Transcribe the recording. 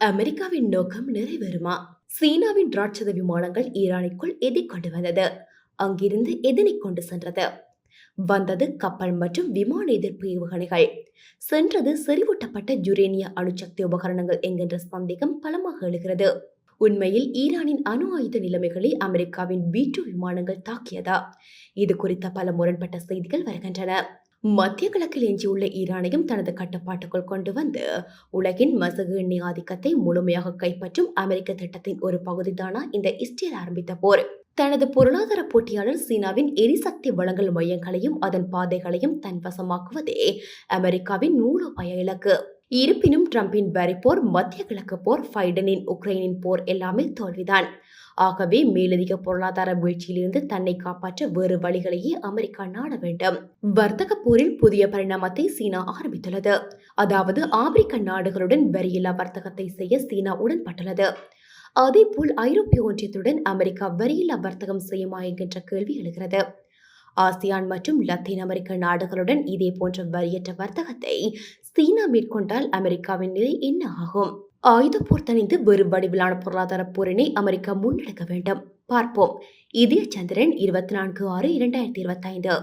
அமெரிக்காவின் நோக்கம் நிறைவேறுமா? சீனாவின் ராட்சத விமானங்கள் ஈரானுக்குள் எதிர்கொண்டு வந்தது. அங்கிருந்து எதனை கொண்டு சென்றது. வந்தது கப்பல் மற்றும் விமான எதிர்ப்பு ஏவுகணைகள். சென்றது செறிவூட்டப்பட்ட யுரேனிய அணுசக்தி உபகரணங்கள் என்கின்ற சந்தேகம் பலமாக எழுகிறது. உண்மையில் ஈரானின் அணு ஆயுத நிலைமைகளை அமெரிக்காவின் பி டூ விமானங்கள் தாக்கியதா? இது குறித்த பல முரண்பட்ட செய்திகள் வருகின்றன. மத்திய கிழக்கில் எஞ்சியுள்ள ஈரானையும் தனது கட்டுப்பாட்டுக்குள் கொண்டு வந்து உலகின் மசகு எண்ணெய் ஆதிக்கத்தை முழுமையாக கைப்பற்றும் அமெரிக்க திட்டத்தின் ஒரு பகுதிதானா இந்த இஸ்ரேல் ஆரம்பித்த போர். தனது பொருளாதார போட்டியாளர் சீனாவின் எரிசக்தி வழங்கல் மையங்களையும் அதன் பாதைகளையும் தன்வசமாக்குவதே அமெரிக்காவின் நூலோபாய இலக்கு. இருப்பினும் ட்ரம்பின் வரி போர் மத்திய கிழக்கு போர் பைடனின் உக்ரைனின் போர் எல்லாமே தோல்விதான். ஆகவே மேலதிக பொருளாதார வீழ்ச்சியிலிருந்து தன்னை காப்பாற்ற வேறு வழிகளையே அமெரிக்கா நாட வேண்டும். வர்த்தக போரில் புதிய பரிணாமத்தை சீனா ஆரம்பித்துள்ளது. அதாவது ஆப்பிரிக்க நாடுகளுடன் வரியில்லா வர்த்தகத்தை செய்ய சீனா உடன்பட்டுள்ளது. அதேபோல் ஐரோப்பிய ஒன்றியத்துடன் அமெரிக்கா வரியில்லா வர்த்தகம் செய்யுமா என்கின்ற கேள்வி எழுகிறது. ஆசியான் மற்றும் லத்தீன் அமெரிக்க நாடுகளுடன் இதே போன்ற வரியற்ற வர்த்தகத்தை சீனா மேற்கொண்டால் அமெரிக்காவின் நிலை என்ன ஆகும்? ஆயுத போர் தணிந்து வேறு வடிவிலான பொருளாதார போரினை அமெரிக்கா முன்னெடுக்க வேண்டும். பார்ப்போம். இதய சந்திரன் இருபத்தி நான்கு ஆறு இரண்டாயிரத்தி இருபத்தைந்து.